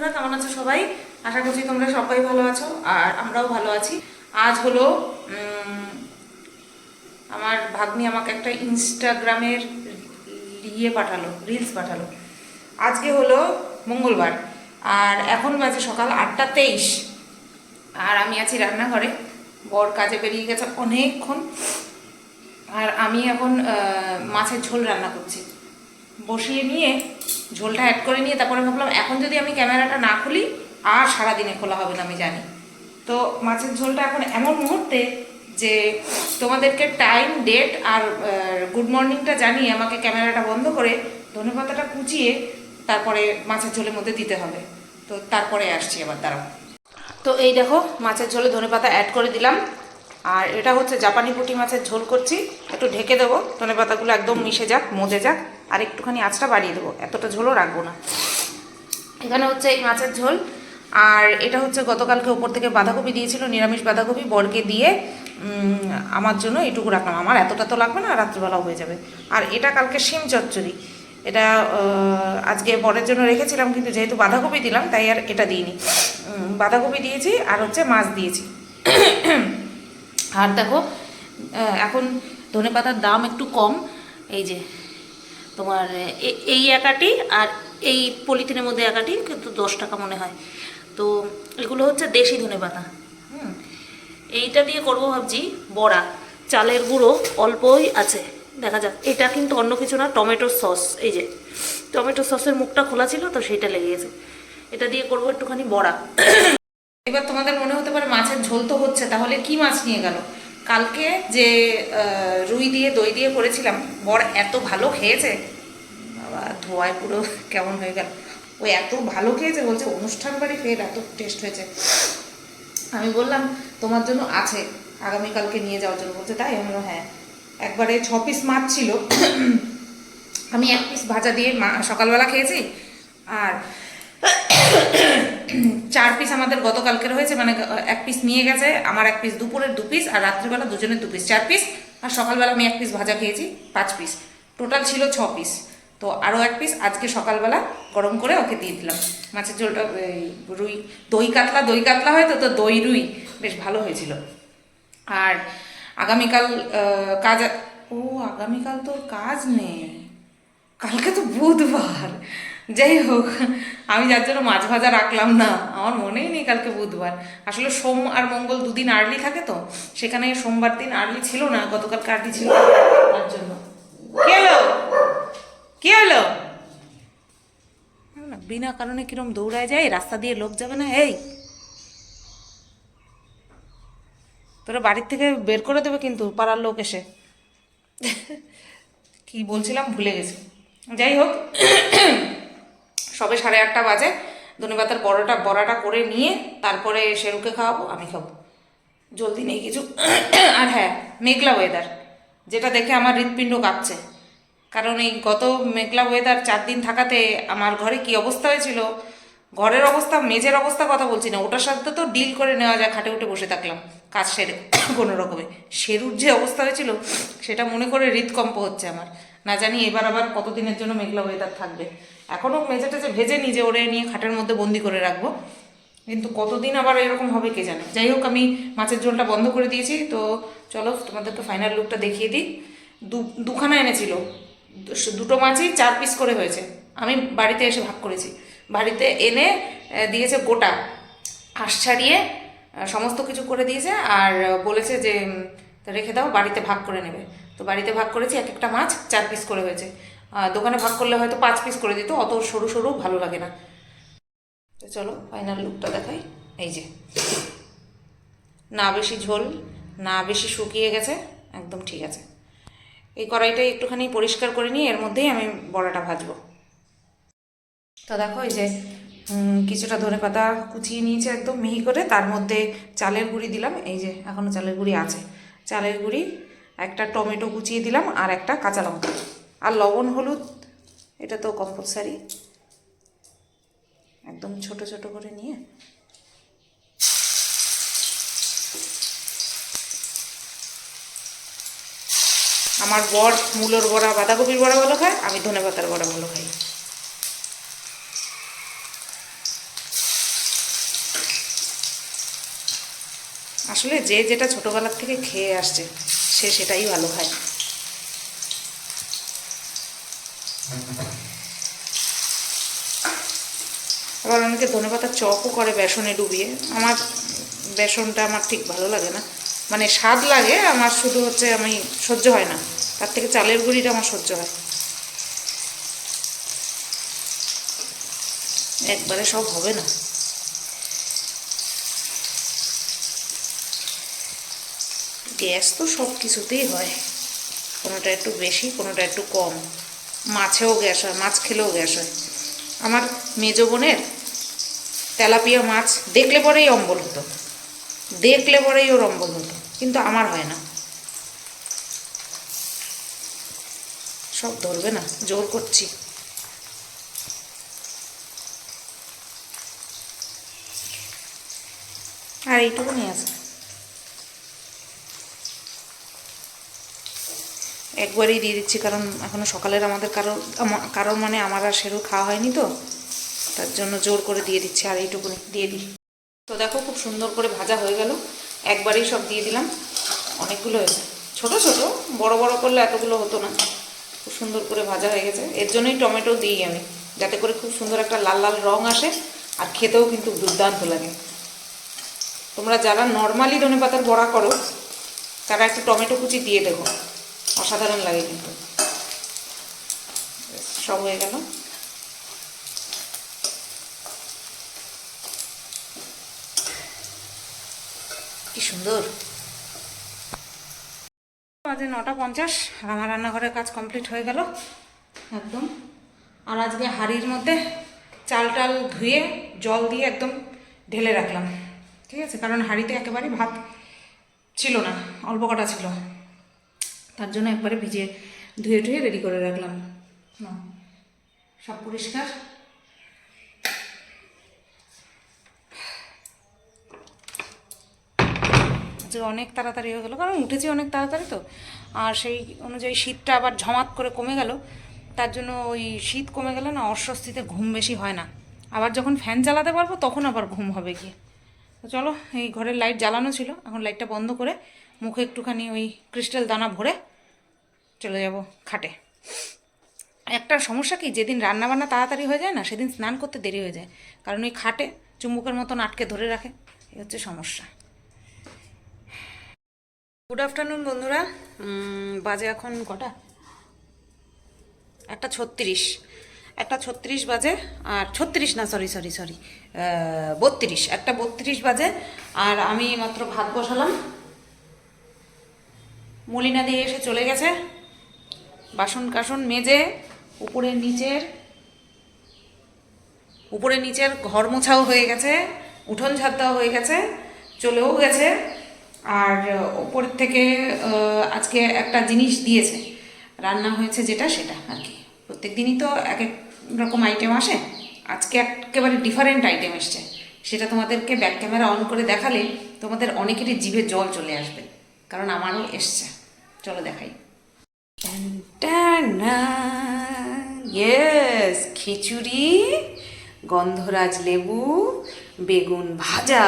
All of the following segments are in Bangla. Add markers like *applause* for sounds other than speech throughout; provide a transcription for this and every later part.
বন্ধুরা, কেমন আছো সবাই? আশা করছি তোমরা সবাই ভালো আছো আর আমরাও ভালো আছি। আজ হলো আমার ভাগ্নি আমাকে একটা ইনস্টাগ্রামের ইয়ে পাঠালো রিলস পাঠালো। আজকে হলো মঙ্গলবার, আর এখন বাজে সকাল আটটা তেইশ। আর আমি আছি রান্নাঘরে, বর কাজে বেরিয়ে গেছে অনেকক্ষণ। আর আমি এখন মাছের ঝোল রান্না করছি। বসিয়ে নিয়ে ঝোলটা অ্যাড করে নিয়ে তারপরে ভাবলাম, এখন যদি আমি ক্যামেরাটা না খুলি, আর সারাদিনে খোলা হবে না, আমি জানি। তো মাছের ঝোলটা এখন এমন মুহূর্তে যে তোমাদেরকে টাইম ডেট আর গুড মর্নিংটা জানিয়ে আমাকে ক্যামেরাটা বন্ধ করে ধনেপাতাটা কুচিয়ে তারপরে মাছের ঝোলের মধ্যে দিতে হবে। তো তারপরে আসছি আবার, দাঁড়াও। তো এই দেখো, মাছের ঝোলে ধনেপাতা অ্যাড করে দিলাম। আর এটা হচ্ছে জাপানি পুঁটি মাছের ঝোল করছি। একটু ঢেকে দেবো, ধনে পাতাগুলো একদম মিশে যাক, মজে যাক, আর একটুখানি আঁচটা বাড়িয়ে দেবো। এতটা ঝোলও রাখব না। এখানে হচ্ছে এই মাছের ঝোল। আর এটা হচ্ছে গতকালকে উপর থেকে বাঁধাকপি দিয়েছিল, নিরামিষ বাঁধাকপি, বরকে দিয়ে আমার জন্য এটুকু রাখলাম। আমার এতটা তো লাগবে না রাত্রিবেলাও হয়ে যাবে। আর এটা কালকে শিম চচ্চড়ি। এটা আজকে বরের জন্য রেখেছিলাম, কিন্তু যেহেতু বাঁধাকপি দিলাম, তাই আর এটা দিইনি। বাঁধাকপি দিয়েছি, আর হচ্ছে মাছ দিয়েছি। আর দেখো এখন ধনেপাতার দাম একটু কম। এই যে তোমার এই একাটি আর এই পলিথিনের মধ্যে একাটি কিন্তু দশ টাকা মনে হয়। তো এগুলো হচ্ছে দেশি ধনেপাতা। হুম, এইটা দিয়ে করব ভাবছি বড়া। চালের গুঁড়ো অল্পই আছে। দেখা যাক, এটা কিন্তু অন্য কিছু না, টমেটো সস। এই যে টমেটো সসের মুখটা খোলা ছিল, তো সেইটা লেগে গেছে। এটা দিয়ে করব একটুখানি বড়া। এবার তোমাদের মনে হতে ঝোল তো হচ্ছে, তাহলে কি মাছ নিয়ে গেল? কালকে যে রুই দিয়ে, দই দিয়ে করেছিলাম, বর এত ভালো খেয়েছে। বাবা, ধোয়ায় পুরো কেমন হয়ে গেল। ও এত ভালো খেয়েছে, বলছে, অনুষ্ঠান বাড়ি ফের এত টেস্ট হয়েছে। আমি বললাম, তোমার জন্য আছে, আগামীকালকে নিয়ে যাওয়ার জন্য। বলছে, তাই? আমি হ্যাঁ। একবারে ছ পিস মাছ ছিল। আমি এক পিস ভাজা দিয়ে সকালবেলা খেয়েছি। আর চার পিস আমাদের গতকালকের হয়েছে মানে এক পিস নিয়ে গেছে, আমার এক পিস দুপুরের দু পিস আর রাত্রিবেলা দুজনের দু পিস চার পিস আর সকালবেলা আমি এক পিস ভাজা খেয়েছি, পাঁচ পিস টোটাল ছিল ছ পিস তো আরও এক পিস আজকে সকালবেলা গরম করে ওকে দিয়ে দিলাম। মাছের ঝোলটা রুই, দই কাতলা দই কাতলা হয় তো তো দই, রুই, বেশ ভালো হয়েছিল। আর আগামীকাল কাজ, ও, আগামীকাল তোর কাজ নেই। কালকে তো বুধবার। যাই হোক, আমি যার জন্য মাছ ভাজা রাখলাম না, আমার মনেই নেই কালকে বুধবার। আসলে সোম আর মঙ্গল দুদিন আর্লি থাকে তো, সেখানে সোমবার দিন আর্লি ছিল না, গতকাল আর্লি ছিল তার জন্য। কি হলো? কি হলো? বিনা কারণে কিরম দৌড়ায় যায়, রাস্তা দিয়ে লোক যাবে না, এই। তোরা বাড়ির থেকে বের করে দেবে কিন্তু, পাড়ার লোক এসে। কি বলছিলাম, ভুলে গেছি। যাই হোক সবে সাড়ে আটটা বাজে। ধনেপাতার বড়াটা বড়াটা করে নিয়ে তারপরে শেরুকে খাওয়াবো, আমি খাব। জলদি নেই কিছু। *clears throat* আর হ্যাঁ মেঘলা ওয়েদার যেটা দেখে আমার হৃৎপিণ্ড কাঁপছে। কারণ এই গত মেঘলা ওয়েদার চার দিন থাকাতে আমার ঘরে কি অবস্থা হয়েছিল? ঘরের অবস্থা মেজের অবস্থা কথা বলছি না। ওটার সাথে তো ডিল করে নেওয়া যায়, খাটে উঠে বসে থাকলাম কাজ সেরে *clears throat* কোনো রকমে। শেরুর যে অবস্থা হয়েছিল, সেটা মনে করে হৃদকম্প হচ্ছে আমার। না জানি এবার আবার কতদিনের জন্য মেঘলা ওয়েদার থাকবে। এখনও মেঝেটা যে ভেজে নিজে ওরে নিয়ে খাটের মধ্যে বন্দি করে রাখব। কিন্তু কতদিন আবার এরকম হবে কে জানে? যাই হোক, আমি মাছের ঝোলটা বন্ধ করে দিয়েছি। তো চলো, তোমাদেরকে ফাইনাল লুকটা দেখিয়ে দিই। দু, দুখানা এনেছিল। দুটো মাছই চার পিস করে হয়েছে। আমি বাড়িতে এসে ভাগ করেছি। বাড়িতে এনে দিয়েছে গোটা। হাঁস ছাড়িয়ে সমস্ত কিছু করে দিয়েছে আর বলেছে যে রেখে দাও, বাড়িতে ভাগ করে নেবে। তো বাড়িতে ভাগ করেছি, এক একটা মাছ চার পিস করে হয়েছে। দোকানে ভাগ করলে হয়তো পাঁচ পিস করে দিত, অত সরু সরু ভালো লাগে না। তো চলো ফাইনাল লুকটা দেখাই। এই যে। না বেশি ঝোল, না বেশি শুকিয়ে গেছে, একদম ঠিক আছে। এই কড়াইটা একটুখানি পরিষ্কার করে নিয়ে, এর মধ্যেই আমি বড়াটা ভাজবো। তো দেখো, এই যে কিছুটা ধনে পাতা কুচিয়ে নিয়েছে একদম মিহি করে, তার মধ্যে চালের গুঁড়ি দিলাম। এই যে এখনও চালের গুঁড়ি আছে। চালের গুঁড়ি, একটা টমেটো কুচিয়ে দিলাম, আর একটা কাঁচা লঙ্কা। আর লবণ হলুদ, এটা তো কম্পালসারি একদম ছোট ছোট করে নিয়ে। আমার বর মূলর বড়া, বাঁধাকপির বড়া ভালো খায়, আমি ধনে পাতার বড়া ভালো খাই। আসলে যে যেটা ছোটোবেলার থেকে খেয়ে আসছে, সে সেটাই ভালো খায়। অনেকে ধনেপাতার চপও করে বেসনে ডুবিয়ে। আমার বেসনটা আমার ঠিক ভালো লাগে না। মানে স্বাদ লাগে, আমার শুধু হচ্ছে আমি সহ্য হয় না। তার থেকে চালের গুঁড়িটা আমার সহ্য হয়। একবারে সব হবে না। গ্যাস তো সব কিছুতেই হয়। কোনোটা একটু বেশি, কোনোটা একটু কম। মাছেও গ্যাস হয়, মাছ খেলেও গ্যাস হয়। আমার মেজো বোনের তেলাপিয়া মাছ, দেখলে পরেই অম্বল হতো। দেখলে পরেই ওর অম্বল হতো, কিন্তু আমার হয় না। সব ধরবে না, জোর করছি। আর এইটুকুনি আছে একবারই দিয়ে দিচ্ছি, কারণ এখনও সকালের আমাদের কারও কারোর মানে আমার আর সেরু খাওয়া হয়নি তো। তার জন্য জোর করে দিয়ে দিচ্ছি, আর এইটুকুনি দিয়ে দিই। তো দেখো খুব সুন্দর করে ভাজা হয়ে গেল। একবারেই সব দিয়ে দিলাম। অনেকগুলো হয়েছে ছোট ছোট, বড় বড় করলে এতগুলো হতো না। খুব সুন্দর করে ভাজা হয়ে গেছে। এর জন্যই টমেটো দিই আমি, যাতে করে খুব সুন্দর একটা লাল লাল রং আসে, আর খেতেও কিন্তু দুর্দান্ত লাগে। তোমরা যারা নর্মালি ধনে পাতার বড়া করো, তারা একটু টমেটো কুচি দিয়ে দেখো। অসাধারণ লাগে কিন্তু। সব হয়ে গেল। কি সুন্দর। বাজে নটা পঞ্চাশ আর আমার রান্নাঘরের কাজ কমপ্লিট হয়ে গেল, একদম। আর আজকে হাঁড়ির মধ্যে চাল টাল ধুয়ে জল দিয়ে একদম ঢেলে রাখলাম, ঠিক আছে? কারণ হাঁড়িতে একেবারে ভাত ছিল না, অল্প কটা ছিল। তার জন্য একবারে ভিজিয়ে ধুয়ে ধুয়ে রেডি করে রাখলাম। সব পরিষ্কার। আজকে অনেক তাড়াতাড়ি হয়ে গেলো, কারণ উঠেছি অনেক তাড়াতাড়ি তো। আর সেই অনুযায়ী শীতটা আবার ঝমাত করে কমে গেল। তার জন্য ওই শীত কমে গেলে না অস্বস্তিতে ঘুম বেশি হয় না। আবার যখন ফ্যান চালাতে পারব, তখন আবার ঘুম হবে গিয়ে। তো চলো, এই ঘরের লাইট জ্বালানো ছিল, এখন লাইটটা বন্ধ করে মুখে একটুখানি ওই ক্রিস্টাল দানা ভরে চলে যাব খাটে। একটা সমস্যা কি, যেদিন রান্নাবান্না তাড়াতাড়ি হয়ে যায় না, সেদিন স্নান করতে দেরি হয়ে যায়। কারণ ওই খাটে চুম্বকের মতন আটকে ধরে রাখে, এই হচ্ছে সমস্যা। গুড আফটারনুন বন্ধুরা। বাজে এখন কটা? একটা ছত্রিশ। একটা ছত্রিশ বাজে, আর ছত্রিশ না সরি সরি সরি বত্রিশ। একটা বত্রিশ বাজে, আর আমি মাত্র ভাত বসালাম। মলিনা দিয়ে এসে চলে গেছে। বাসন কাসন মেজে উপরে নিচের উপরে নিচের ঘর মোছাও হয়ে গেছে, উঠোন ঝাড় দেওয়া হয়ে গেছে, চলেও গেছে। আর ওপর থেকে আজকে একটা জিনিস দিয়েছে। রান্না হয়েছে যেটা সেটা আর কি। প্রত্যেক দিনই তো এক এক রকম আইটেম আসে। আজকে একেবারে ডিফারেন্ট আইটেম এসছে। সেটা তোমাদেরকে ব্যাক ক্যামেরা অন করে দেখালে তোমাদের অনেকেরই জিভে জল চলে আসবে। কারণ আমারও এসছে। চলো দেখাই। ইয়েস খিচুড়ি, গন্ধরাজ লেবু, বেগুন ভাজা।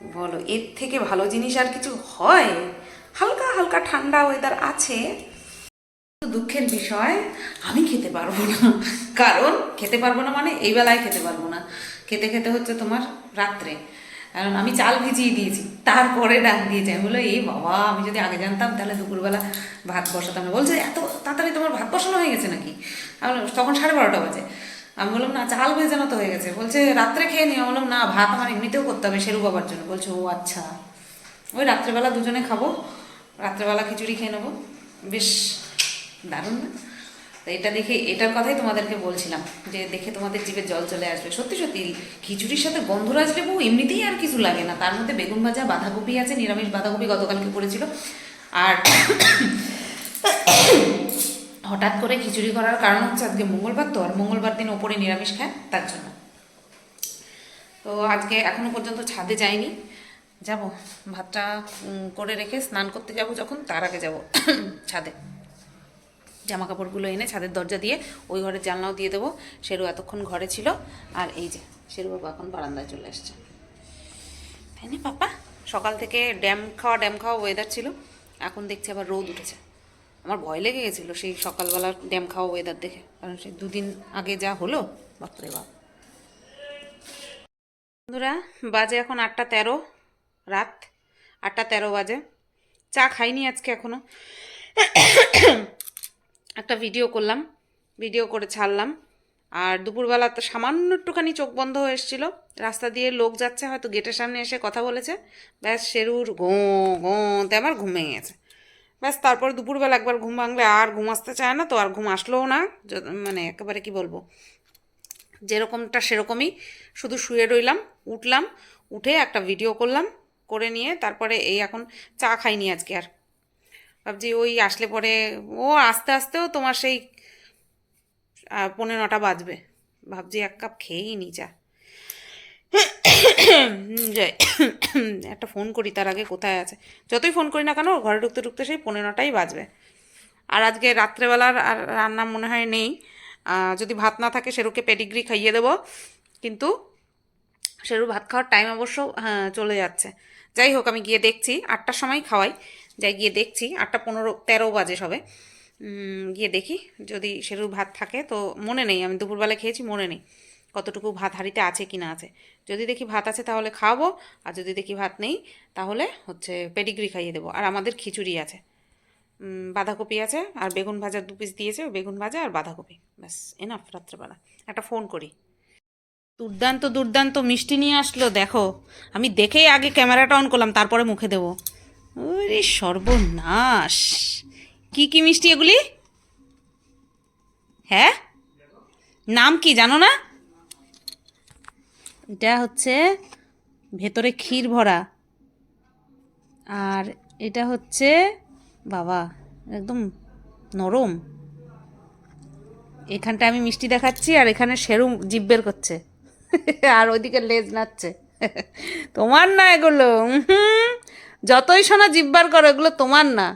বলো, এর থেকে ভালো জিনিস আর কিছু হয়? হালকা হালকা ঠান্ডা ওয়েদার আছে। দুঃখের বিষয়, আমি খেতে পারব না। কারণ খেতে পারব না মানে এই বেলায় খেতে পারব না। খেতে খেতে হচ্ছে তোমার রাত্রে। কারণ আমি চাল ভিজিয়ে দিয়েছি, তারপরে ডাক দিয়েছে। আমি বলল এই বাবা, আমি যদি আগে জানতাম তাহলে দুপুরবেলা ভাত বসাতাম বলছে, এত তাড়াতাড়ি তোমার ভাত বসানো হয়ে গেছে নাকি? তখন সাড়ে বারোটা বাজে। আমি বললাম, না, চাল ভেজানো তো হয়ে গেছে। বলছে, রাত্রে খেয়ে নিও। আমি বললাম, না, ভাত আমার এমনিতেও করতে হবে সেরু বাবার জন্য। বলছে, ও আচ্ছা। ওই রাত্রেবেলা দুজনে খাব। রাত্রেবেলা খিচুড়ি খেয়ে নেব। বেশ দারুণ না? তো এটা দেখে, এটার কথাই তোমাদেরকে বলছিলাম যে দেখে তোমাদের জিভে জল চলে আসবে। সত্যি সত্যি, খিচুড়ির সাথে গন্ধরাজ লেবু এমনিতেই আর কিছু লাগে না। তার মধ্যে বেগুন ভাজা, বাঁধাকপি আছে, নিরামিষ বাঁধাকপি গতকালকে পড়েছিল আর হঠাৎ করে খিচুড়ি করার কারণ হচ্ছে আজকে মঙ্গলবার তো, আর মঙ্গলবার দিন ওপরে নিরামিষ খায়, তার জন্য। তো আজকে এখনও পর্যন্ত ছাদে যাইনি। যাব, ভাতটা করে রেখে স্নান করতে যাব যখন, তার আগে যাব *coughs* ছাদে। জামা কাপড়গুলো এনে ছাদের দরজা দিয়ে ওই ঘরের জানলাও দিয়ে দেবো। শেরু এতক্ষণ ঘরে ছিল, আর এই যে শেরু বাবা এখন বারান্দায় চলে এসছে তাই না পাপা, সকাল থেকে ড্যাম খাওয়া ড্যাম খাওয়া ওয়েদার ছিল, এখন দেখছি আবার রোদ উঠেছে। আমার ভয় লেগে গেছিল সেই সকালবেলার ড্যাম খাওয়া ওয়েদার দেখে। কারণ সেই দুদিন আগে যা হলো, বাপরে বাপ। বন্ধুরা, বাজে এখন আটটা তেরো, রাত আটটা তেরো বাজে। চা খাইনি আজকে এখনও। একটা ভিডিও করলাম ভিডিও করে ছাড়লাম। আর দুপুরবেলা তো সামান্য একটুখানি চোখ বন্ধ হয়ে এসেছিল। রাস্তা দিয়ে লোক যাচ্ছে, হয়তো গেটের সামনে এসে কথা বলেছে। ব্যাস শেরুর ঘো ঘোতে আমার ঘুম গেছে। ব্যাস তারপর দুপুরবেলা একবার ঘুম ভাঙলে আর ঘুম আসতে চায় না তো আর ঘুম আসলেও না। মানে একেবারে কি বলব? যেরকমটা সেরকমই শুধু শুয়ে রইলাম উঠলাম উঠে একটা ভিডিও করলাম করে নিয়ে তারপরে এই এখন চা খাইনি আজকে আর। ভাবছি ওই আসলে পরে ও আস্তে আস্তেও তোমার সেই আহ, পৌনে নটা বাজবে। ভাবছি এক কাপ খেয়েই নি চা। একটা ফোন করি, তার আগে কোথায় আছে? যতই ফোন করি না কেন, ঘরে ঢুকতে ঢুকতে সেই পৌনে নটাই বাজবে। আর আজকে রাত্রেবেলার আর রান্না মনে হয় নেই। যদি ভাত না থাকে সেরুকে পেডিগ্রি খাইয়ে দেবো। কিন্তু সেরু ভাত খাওয়ার টাইম অবশ্য হ্যাঁ চলে যাচ্ছে। যাই হোক, আমি গিয়ে দেখছি। আটটার সময় খাওয়াই। যাই, গিয়ে দেখছি। আটটা পনেরো, তেরো বাজে সবে। গিয়ে দেখি যদি সেরুর ভাত থাকে, তো মনে নেই। আমি দুপুরবেলা খেয়েছি, মনে নেই। কতটুকু ভাত হাঁড়িতে আছে কি না আছে। যদি দেখি ভাত আছে তাহলে খাওয়াবো, আর যদি দেখি ভাত নেই তাহলে হচ্ছে পেডিগ্রি খাইয়ে দেবো। আর আমাদের খিচুড়ি আছে। বাঁধাকপি আছে, আর বেগুন ভাজা দু পিস দিয়েছে, বেগুন ভাজা আর বাঁধাকপি। ব্যাস এনাফ রাত্রেবেলা। একটা ফোন করি। দুর্দান্ত দুর্দান্ত মিষ্টি নিয়ে আসলো, দেখো। আমি দেখেই আগে ক্যামেরাটা অন করলাম, তারপরে মুখে দেবো। ওরে সর্বনাশ! কি কি মিষ্টি এগুলি? হ্যাঁ? নাম কি জানো না? এটা হচ্ছে ভেতরে ক্ষীর ভরা। আর এটা হচ্ছে, বাবা, একদম নরম। এখানটা আমি মিষ্টি দেখাচ্ছি আর এখানে সেরু জিভ বের করছে। আর ওইদিকে লেজ নাচ্ছে তোমার না এগুলো যতই সোনা জিব্বার করো, এগুলো তোমার না।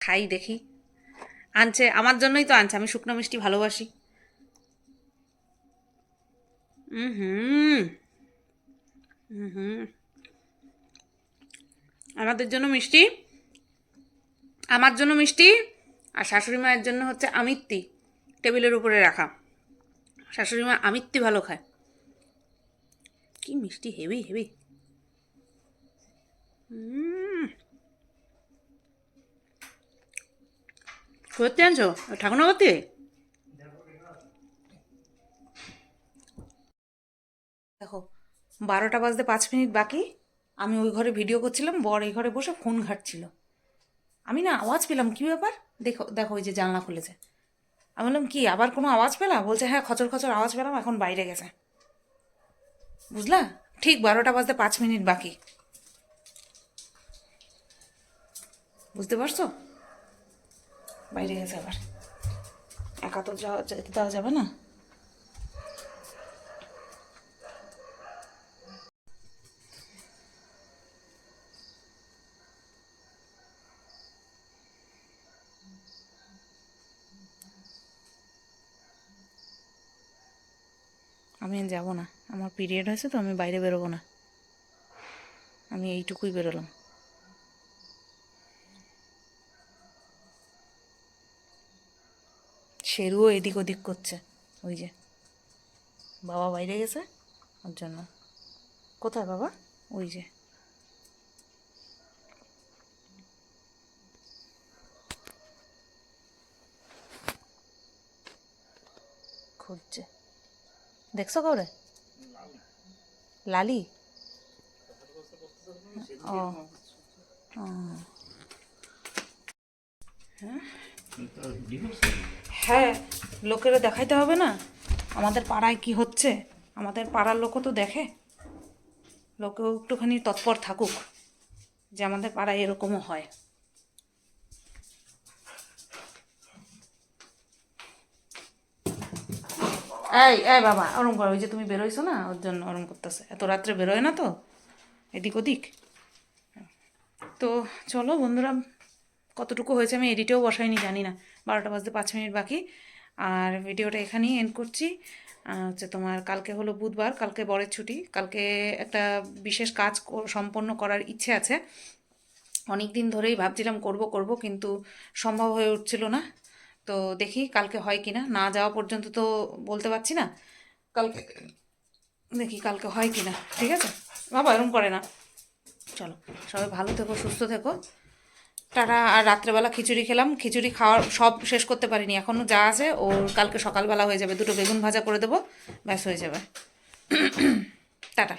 খাই দেখি। আনছে, আমার জন্যই তো আনছে, আমি শুকনো মিষ্টি ভালোবাসি। হুম হুম আমাদের জন্য মিষ্টি? আমার জন্য মিষ্টি? আর শাশুড়ি মায়ের জন্য হচ্ছে আমিত্তি। টেবিলের উপরে রাখা। শাশুড়ি মা আমিত্তি ভালো খায়। কি মিষ্টি, হেভি হেভি। করতে আনছো? ঠাকুরনগরতে দেখো, বারোটা বাজতে পাঁচ মিনিট বাকি। আমি ওই ঘরে ভিডিও করছিলাম, বর এই ঘরে বসে ফোন ঘাটছিল। আমি না আওয়াজ পেলাম, কী ব্যাপার? দেখো দেখো ওই যে জানলা খুলেছে। আমি বললাম, কি, আবার কোনো আওয়াজ পেলাম বলছে হ্যাঁ খচর খচর আওয়াজ পেলাম, এখন বাইরে গেছে। বুঝলা? ঠিক বারোটা বাজতে পাঁচ মিনিট বাকি। বুঝতে পারছ? বাইরে গেছে আবার। একা তো যাওয়া যেতে দেওয়া যাবে না? আমি যাব না। আমার পিরিয়ড হয়েছে তো, আমি বাইরে বেরোবো না। আমি এইটুকুই বেরোলাম। শেরুও এদিক ওদিক করছে, ওই যে। বাবা বাইরে গেছে, ওর জন্য। কোথায় বাবা? ওই যে। খুঁজছে। দেখছ কাউরে? লালি? ও। হ্যাঁ লোকেরা দেখাইতে হবে না? আমাদের পাড়ায় কি হচ্ছে? আমাদের পাড়ার লোকও তো দেখে। লোকেও একটুখানি তৎপর থাকুক যে আমাদের পাড়ায় এরকমও হয়। এই এই বাবা, ওরম করো, ওই যে তুমি বেরোইছো না, ওর জন্য ওরম করতেছে। এত রাত্রে বেরোয় না তো? এদিক ওদিক। তো চলো বন্ধুরা, কতটুকু হয়েছে আমি এডিটেও বসাইনি, জানি না। বারোটা বাজতে পাঁচ মিনিট বাকি। আর ভিডিওটা এখানেই এন্ড করছি। হচ্ছে তোমার কালকে হলো বুধবার, কালকে বরের ছুটি। কালকে একটা বিশেষ কাজ সম্পন্ন করার ইচ্ছে আছে। অনেক দিন ধরেই ভাবছিলাম করব করব, কিন্তু সম্ভব হয়ে উঠছিল না। তো দেখি কালকে হয় কি না না যাওয়া পর্যন্ত তো বলতে পারছি না। কালকে দেখি কালকে হয় কি না ঠিক আছে? বাবা এরকম করে না। চলো, সবাই ভালো থেকো, সুস্থ থেকো। টাটা, আর রাত্রেবেলা খিচুড়ি খেলাম। খিচুড়ি খাওয়ার সব শেষ করতে পারিনি। এখনও যা আছে, ওর কালকে সকালবেলা হয়ে যাবে। দুটো বেগুন ভাজা করে দেবো, ব্যাস হয়ে যাবে। *clears throat* টাটা।